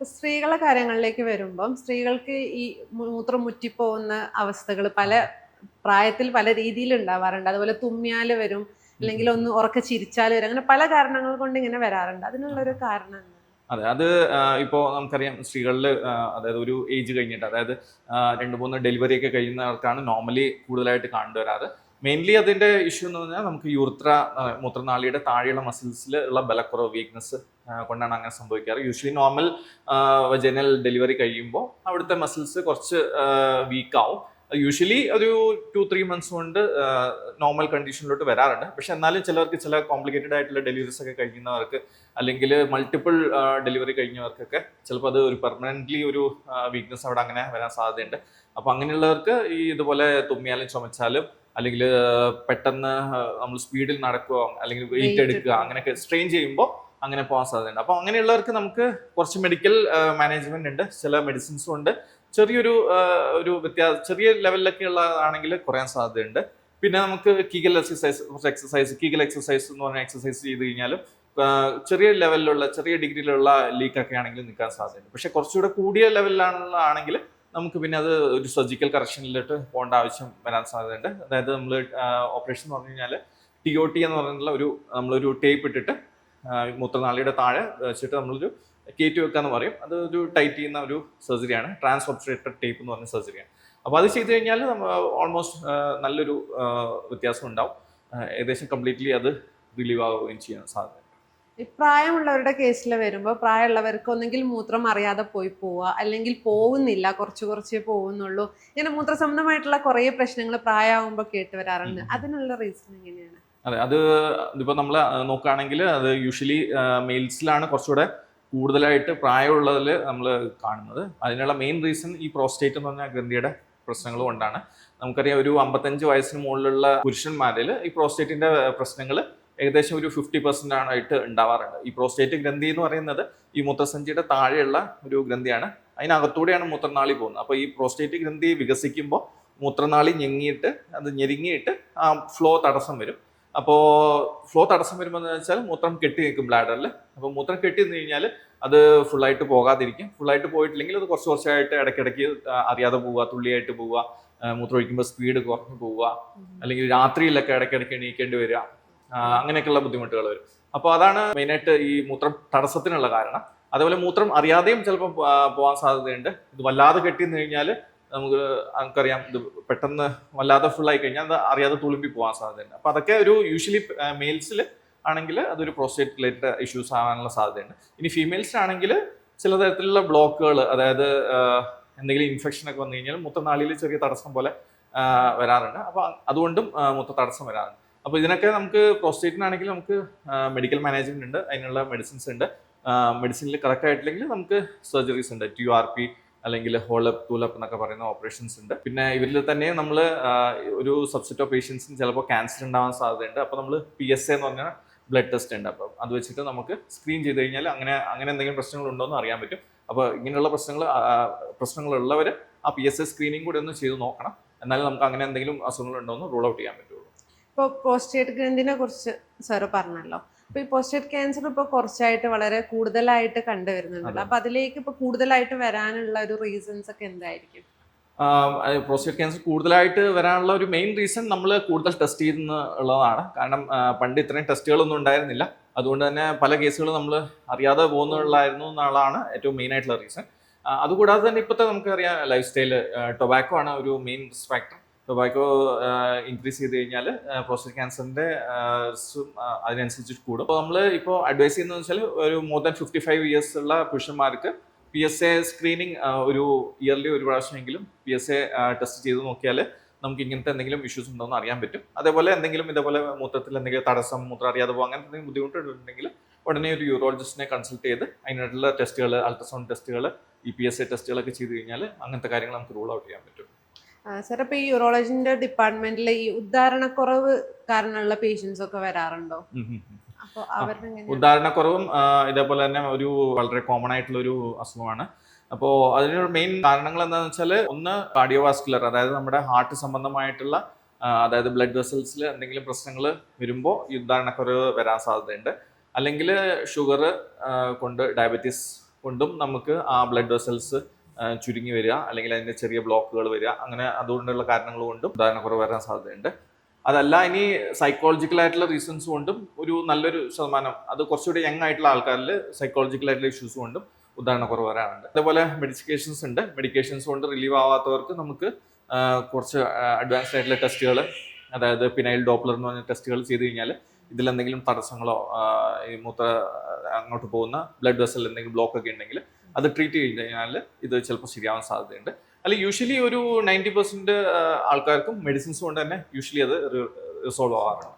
സ്ത്രീകളെ കാര്യങ്ങളിലേക്ക് വരുമ്പം സ്ത്രീകൾക്ക് ഈ മൂത്രം മുറ്റിപ്പോകുന്ന അവസ്ഥകൾ പല പ്രായത്തിൽ പല രീതിയിൽ ഉണ്ടാവാറുണ്ട്. അതുപോലെ തുമ്മിയാൽ വരും അല്ലെങ്കിൽ ഒന്ന് ഉറക്ക ചിരിച്ചാൽ വരും. അങ്ങനെ പല കാരണങ്ങൾ കൊണ്ട് ഇങ്ങനെ വരാറുണ്ട്. അതിനുള്ളൊരു കാരണം? അതെ അത് ഇപ്പോൾ നമുക്കറിയാം സ്ത്രീകളിൽ അതായത് ഒരു ഏജ് കഴിഞ്ഞിട്ട് അതായത് രണ്ട് മൂന്ന് ഡെലിവറി ഒക്കെ കഴിയുന്നവർക്കാണ് നോർമലി കൂടുതലായിട്ട് കണ്ടുവരാറ് മെയിൻലി അതിന്റെ ഇഷ്യൂ എന്ന് പറഞ്ഞാൽ നമുക്ക് യൂർത്ര മൂത്രനാളിയുടെ താഴെയുള്ള മസിൽസിൽ ഉള്ള ബലക്കുറവ് വീക്ക്നെസ് കൊണ്ടാണ് അങ്ങനെ സംഭവിക്കാറ്. യൂഷ്വലി നോർമൽ ജനൽ ഡെലിവറി കഴിയുമ്പോൾ അവിടുത്തെ മസിൽസ് കുറച്ച് വീക്കാവും യൂഷ്വലി ഒരു ടു ത്രീ മന്ത്സ് കൊണ്ട് നോർമൽ കണ്ടീഷനിലോട്ട് വരാറുണ്ട്. പക്ഷെ എന്നാലും ചിലർക്ക് ചില കോംപ്ലിക്കേറ്റഡ് ആയിട്ടുള്ള ഡെലിവറീസ് ഒക്കെ കഴിക്കുന്നവർക്ക് അല്ലെങ്കിൽ മൾട്ടിപ്പിൾ ഡെലിവറി കഴിഞ്ഞവർക്കൊക്കെ ചിലപ്പോൾ അത് ഒരു പെർമനന്റ്ലി ഒരു വീക്ക്നെസ് അവിടെ അങ്ങനെ വരാൻ സാധ്യതയുണ്ട്. അപ്പോൾ അങ്ങനെയുള്ളവർക്ക് ഈ ഇതുപോലെ തുമ്മിയാലും ചുമച്ചാലും അല്ലെങ്കിൽ പെട്ടെന്ന് നമ്മൾ സ്പീഡിൽ നടക്കുക അല്ലെങ്കിൽ വെയിറ്റ് എടുക്കുക. അങ്ങനെയൊക്കെ സ്ട്രെയിൻ ചെയ്യുമ്പോൾ അങ്ങനെ പോകാൻ സാധ്യതയുണ്ട്. അപ്പോൾ അങ്ങനെയുള്ളവർക്ക് നമുക്ക് കുറച്ച് മെഡിക്കൽ മാനേജ്മെന്റ് ഉണ്ട്. ചില മെഡിസിൻസും ഉണ്ട്. ചെറിയൊരു ഒരു വ്യത്യാസം ചെറിയ ലെവലിലൊക്കെ ഉള്ളതാണെങ്കിൽ കുറയാൻ സാധ്യതയുണ്ട്. പിന്നെ നമുക്ക് കീഗൽ എക്സസൈസ് കുറച്ച് എക്സസൈസ് കീഗൽ എക്സസൈസ് എന്ന് പറഞ്ഞ എക്സസൈസ് ചെയ്ത് കഴിഞ്ഞാലും ചെറിയ ലെവലിലുള്ള ചെറിയ ഡിഗ്രിയിലുള്ള ലീക്കൊക്കെ ആണെങ്കിൽ നിൽക്കാൻ സാധ്യതയുണ്ട്. പക്ഷെ കുറച്ചുകൂടെ കൂടിയ ലെവലിലാണുള്ള ആണെങ്കിൽ നമുക്ക് പിന്നെ അത് ഒരു സർജിക്കൽ കറക്ഷനിലോട്ട് പോകേണ്ട ആവശ്യം വരാൻ സാധ്യതയുണ്ട്. അതായത് നമ്മൾ ഓപ്പറേഷൻ എന്ന് പറഞ്ഞു കഴിഞ്ഞാൽ ടി ഒ ടി എന്ന് പറഞ്ഞിട്ടുള്ള ഒരു നമ്മളൊരു ടേപ്പ് ഇട്ടിട്ട് മൂത്രനാളിയുടെ താഴെ വെച്ചിട്ട് നമ്മളൊരു കയറ്റി വെക്കാന്ന് പറയും. അത് ഒരു ടൈറ്റ് ചെയ്യുന്ന ഒരു സർജറിയാണ് ട്രാൻസ് ഒബ്സ്ട്രേറ്റഡ് ടേപ്പ് എന്ന് പറഞ്ഞ സർജറിയാണ് അപ്പോൾ അത് ചെയ്ത് കഴിഞ്ഞാൽ ഓൾമോസ്റ്റ് നല്ലൊരു വ്യത്യാസം ഉണ്ടാവും. ഏകദേശം കംപ്ലീറ്റ്ലി അത് റിലീവ് ആവുകയും ചെയ്യാൻ സാധ്യത പ്രായമുള്ളവരുടെ കേസിൽ വരുമ്പോൾ പ്രായമുള്ളവർക്ക് ഒന്നെങ്കിൽ മൂത്രം അറിയാതെ പോയി പോവുക അല്ലെങ്കിൽ പോകുന്നില്ല കുറച്ച് കുറച്ചേ പോകുന്നുള്ളൂ ഇങ്ങനെ മൂത്ര സംബന്ധമായിട്ടുള്ള കുറേ പ്രശ്നങ്ങൾ പ്രായമാകുമ്പോൾ കേട്ട് വരാറുണ്ട്. അതിനുള്ള റീസൺ എങ്ങനെയാണ്? അതെ അത് ഇതിപ്പോൾ നമ്മൾ നോക്കുകയാണെങ്കിൽ അത് യൂഷ്വലി മെയിൽസിലാണ് കുറച്ചുകൂടെ കൂടുതലായിട്ട് പ്രായമുള്ളതിൽ നമ്മൾ കാണുന്നത്. അതിനുള്ള മെയിൻ റീസൺ ഈ പ്രോസ്റ്റേറ്റ് എന്ന് പറഞ്ഞ ഗ്രന്ഥിയുടെ പ്രശ്നങ്ങൾ കൊണ്ടാണ്. നമുക്കറിയാം ഒരു അമ്പത്തഞ്ച് വയസ്സിന് മുകളിലുള്ള പുരുഷന്മാരിൽ ഈ പ്രോസ്റ്റേറ്റിന്റെ പ്രശ്നങ്ങൾ ഏകദേശം ഒരു ഫിഫ്റ്റി പെർസെന്റ് ആയിട്ട് ഉണ്ടാവാറുണ്ട്. ഈ പ്രോസ്റ്റേറ്റ് ഗ്രന്ഥി എന്ന് പറയുന്നത് ഈ മൂത്രസഞ്ചിയുടെ താഴെയുള്ള ഒരു ഗ്രന്ഥിയാണ്. അതിനകത്തൂടെയാണ് മൂത്രനാളി പോകുന്നത്. അപ്പോൾ ഈ പ്രോസ്റ്റേറ്റ് ഗ്രന്ഥി വികസിക്കുമ്പോൾ മൂത്രനാളി ഞെങ്ങിയിട്ട് അത് ഞെരുങ്ങിയിട്ട് ആ ഫ്ലോ തടസ്സം വരും. അപ്പോൾ ഫ്ലോ തടസ്സം വരുമ്പോൾ എന്ന് വെച്ചാൽ മൂത്രം കെട്ടി നിൽക്കും ബ്ലാഡറിൽ അപ്പോൾ മൂത്രം കെട്ടി നിന്ന് കഴിഞ്ഞാൽ അത് ഫുള്ളായിട്ട് പോകാതിരിക്കും. ഫുള്ളായിട്ട് പോയിട്ടില്ലെങ്കിൽ അത് കുറച്ച് കുറച്ചായിട്ട് ഇടയ്ക്കിടയ്ക്ക് അറിയാതെ പോവുക തുള്ളിയായിട്ട് പോവുക മൂത്രം ഒഴിക്കുമ്പോൾ സ്പീഡ് കുറഞ്ഞു പോവുക അല്ലെങ്കിൽ രാത്രിയിലൊക്കെ ഇടയ്ക്കിടയ്ക്ക് എണീക്കേണ്ടി വരിക. അങ്ങനെയൊക്കെയുള്ള ബുദ്ധിമുട്ടുകൾ വരും. അപ്പോൾ അതാണ് മെയിനായിട്ട് ഈ മൂത്രം തടസ്സത്തിനുള്ള കാരണം. അതേപോലെ മൂത്രം അറിയാതെയും ചിലപ്പോൾ പോകാൻ സാധ്യതയുണ്ട്. ഇത് വല്ലാതെ കെട്ടി നിന്ന് കഴിഞ്ഞാൽ നമുക്ക് നമുക്കറിയാം ഇത് പെട്ടെന്ന് വല്ലാതെ ഫുൾ ആയി കഴിഞ്ഞാൽ അത് അറിയാതെ തുളുമ്പി പോകാൻ സാധ്യതയുണ്ട്. അപ്പോൾ അതൊക്കെ ഒരു യൂഷ്വലി മെയിൽസിൽ ആണെങ്കിൽ അതൊരു പ്രോസ്റ്റേറ്റ് റിലേറ്റഡ് ഇഷ്യൂസ് ആകാനുള്ള സാധ്യതയുണ്ട്. ഇനി ഫീമെയിൽസിനാണെങ്കിൽ ചില തരത്തിലുള്ള ബ്ലോക്കുകൾ അതായത് എന്തെങ്കിലും ഇൻഫെക്ഷൻ ഒക്കെ വന്നു കഴിഞ്ഞാൽ മൂത്രനാളിയിൽ ചെറിയ തടസ്സം പോലെ വരാറുണ്ട്. അപ്പോൾ അതുകൊണ്ടും മൂത്ര തടസ്സം വരാറുണ്ട്. അപ്പോൾ ഇതിനൊക്കെ നമുക്ക് പ്രോസ്റ്റേറ്റിനാണെങ്കിൽ നമുക്ക് മെഡിക്കൽ മാനേജ്മെന്റ് ഉണ്ട് അതിനുള്ള മെഡിസിൻസ് ഉണ്ട്. മെഡിസിനിൽ കറക്റ്റ് ആയിട്ടില്ലെങ്കിൽ നമുക്ക് സർജറീസ് ഉണ്ട് ടി ആർ പി അല്ലെങ്കിൽ ഹോളപ്പ് ടൂലപ്പ് എന്നൊക്കെ പറയുന്ന ഓപ്പറേഷൻസ് ഉണ്ട്. പിന്നെ ഇവരിൽ തന്നെ നമ്മൾ ഒരു സബ്സെറ്റ് ഓഫ് പേഷ്യൻസിന് ചിലപ്പോൾ ക്യാൻസർ ഉണ്ടാവാൻ സാധ്യതയുണ്ട്. അപ്പോൾ നമ്മൾ പി എസ് എ എന്ന് പറഞ്ഞ ബ്ലഡ് ടെസ്റ്റ് ഉണ്ട്. അപ്പം അത് വെച്ചിട്ട് നമുക്ക് സ്ക്രീൻ ചെയ്ത് കഴിഞ്ഞാൽ അങ്ങനെ അങ്ങനെ എന്തെങ്കിലും പ്രശ്നങ്ങൾ ഉണ്ടോ എന്ന് അറിയാൻ പറ്റും. അപ്പോൾ ഇങ്ങനെയുള്ള പ്രശ്നങ്ങൾ പ്രശ്നങ്ങളുള്ളവർ ആ പി എസ് എ സ്ക്രീനിങ് കൂടി ഒന്ന് ചെയ്ത് നോക്കണം. എന്നാലും നമുക്ക് അങ്ങനെ എന്തെങ്കിലും അസുഖങ്ങൾ ഉണ്ടോ എന്ന് റൂൾ ഔട്ട് ചെയ്യാൻ പറ്റുള്ളൂ ഇപ്പോൾ പ്രോസ്റ്റേറ്റ് ഗ്രന്ഥിനെ കുറിച്ച് സാറ് പറഞ്ഞല്ലോ. അപ്പോൾ ഈ പോസ്റ്റേറ്റ് ക്യാൻസർ ഇപ്പോൾ കുറച്ചായിട്ട് വളരെ കൂടുതലായിട്ട് കണ്ടുവരുന്നുണ്ടല്ലോ. അപ്പോൾ അതിലേക്ക് ഇപ്പോൾ കൂടുതലായിട്ട് വരാനുള്ള ഒരു റീസൺസ് ഒക്കെ എന്തായിരിക്കും? പ്രോസ്റ്റേറ്റ് ക്യാൻസർ കൂടുതലായിട്ട് വരാനുള്ള ഒരു മെയിൻ റീസൺ നമ്മൾ കൂടുതൽ ടെസ്റ്റ് ചെയ്യുന്ന ഉള്ളതാണ്. കാരണം പണ്ട് ഇത്രയും ടെസ്റ്റുകളൊന്നും ഉണ്ടായിരുന്നില്ല. അതുകൊണ്ട് തന്നെ പല കേസുകളും നമ്മൾ അറിയാതെ പോകുന്നുള്ളായിരുന്നു എന്നുള്ളതാണ് ഏറ്റവും മെയിൻ ആയിട്ടുള്ള റീസൺ അതുകൂടാതെ തന്നെ ഇപ്പോഴത്തെ നമുക്കറിയാം ലൈഫ് സ്റ്റൈൽ ടൊബാക്കോ ആണ് ഒരു main risk factor tobacco increase ചെയ്ത് കഴിഞ്ഞാൽ പ്രോസ്റ്റേറ്റ് ക്യാൻസറിന്റെ അതിനനുസരിച്ച് കൂടും. അപ്പോൾ നമ്മൾ ഇപ്പോൾ അഡ്വൈസ് ചെയ്യുന്നത് വെച്ചാൽ ഒരു more than fifty five years ഉള്ള പുരുഷന്മാർക്ക് പി എസ് എ സ്ക്രീനിങ് ഒരു ഇയർലി ഒരു പ്രാവശ്യമെങ്കിലും പി എസ് എ ടെസ്റ്റ് ചെയ്ത് നോക്കിയാൽ നമുക്ക് ഇങ്ങനത്തെ എന്തെങ്കിലും ഇഷ്യൂസ് ഉണ്ടോ എന്ന് അറിയാൻ പറ്റും. അതേപോലെ എന്തെങ്കിലും ഇതേപോലെ മൂത്രത്തിൽ എന്തെങ്കിലും തടസ്സം മൂത്രം അറിയാതെ പോകും അങ്ങനത്തെ എന്തെങ്കിലും ബുദ്ധിമുട്ടുണ്ടെങ്കിൽ ഉടനെ ഒരു യൂറോളജിസ്റ്റിനെ കൺസൾട്ട് ചെയ്ത് അതിനായിട്ടുള്ള ടെസ്റ്റുകൾ അൾട്രാസൗണ്ട് ടെസ്റ്റുകൾ ഇ പി എസ് എ ടെസ്റ്റുകളൊക്കെ ചെയ്ത് കഴിഞ്ഞാൽ അങ്ങനത്തെ കാര്യങ്ങൾ നമുക്ക് റൂൾ ഔട്ട് ചെയ്യാൻ പറ്റും. സാർ അപ്പോൾ ഈ യൂറോളജിന്റെ ഡിപ്പാർട്ട്മെന്റിൽ ഈ ഉദ്ധാരണക്കുറവ് കാരണമുള്ള പേഷ്യൻസ് ഒക്കെ വരാറുണ്ടോ. അപ്പോൾ അവരുടെ ഉദാഹരണക്കുറവും ഇതേപോലെ തന്നെ ഒരു വളരെ കോമൺ ആയിട്ടുള്ള ഒരു അസുഖമാണ്. അപ്പോൾ അതിനൊരു മെയിൻ കാരണങ്ങൾ എന്താണെന്ന് വെച്ചാൽ ഒന്ന് കാർഡിയോവാസ്കുലർ അതായത് നമ്മുടെ ഹാർട്ട് സംബന്ധമായിട്ടുള്ള അതായത് ബ്ലഡ് വെസൽസിൽ എന്തെങ്കിലും പ്രശ്നങ്ങൾ വരുമ്പോൾ ഈ ഉദാഹരണക്കുറവ് വരാൻ സാധ്യതയുണ്ട്. അല്ലെങ്കിൽ ഷുഗർ കൊണ്ട് ഡയബറ്റീസ് കൊണ്ടും നമുക്ക് ആ ബ്ലഡ് വെസൽസ് ചുരുങ്ങി വരിക അല്ലെങ്കിൽ അതിന്റെ ചെറിയ ബ്ലോക്കുകൾ വരിക അങ്ങനെ അതുകൊണ്ടുള്ള കാരണങ്ങൾ കൊണ്ടും ഉദാഹരണക്കുറവ് വരാൻ സാധ്യതയുണ്ട്. അതല്ല ഇനി സൈക്കോളജിക്കൽ ആയിട്ടുള്ള റീസൺസ് കൊണ്ടും ഒരു നല്ലൊരു ശതമാനം അത് കുറച്ചുകൂടി യങ് ആയിട്ടുള്ള ആൾക്കാരിൽ സൈക്കോളജിക്കൽ ആയിട്ടുള്ള ഇഷ്യൂസ് കൊണ്ടും ഉദാഹരണക്കുറവ് വരാറുണ്ട്. അതേപോലെ മെഡിക്കേഷൻസ് ഉണ്ട്. മെഡിക്കേഷൻസ് കൊണ്ട് റിലീവ് ആവാത്തവർക്ക് നമുക്ക് കുറച്ച് അഡ്വാൻസ്ഡ് ആയിട്ടുള്ള ടെസ്റ്റുകൾ അതായത് പിനൈൽ ഡോപ്ലർ എന്ന് പറഞ്ഞ ടെസ്റ്റുകൾ ചെയ്ത് കഴിഞ്ഞാൽ ഇതിലെന്തെങ്കിലും തടസ്സങ്ങളോ ഈ മൂത്ര അങ്ങോട്ട് പോകുന്ന ബ്ലഡ് വെസൽ എന്തെങ്കിലും ബ്ലോക്ക് ഒക്കെ ഉണ്ടെങ്കിൽ അത് ട്രീറ്റ് ചെയ്ത് കഴിഞ്ഞാൽ ഇത് ചിലപ്പോൾ ശരിയാവാൻ സാധ്യതയുണ്ട്. അല്ല യൂഷ്വലി ഒരു നയന്റി പെർസെന്റ് ആൾക്കാർക്കും മെഡിസിൻസ് കൊണ്ട് തന്നെ യൂഷ്വലി അത് റിസോൾവ് ആവാറുണ്ട്.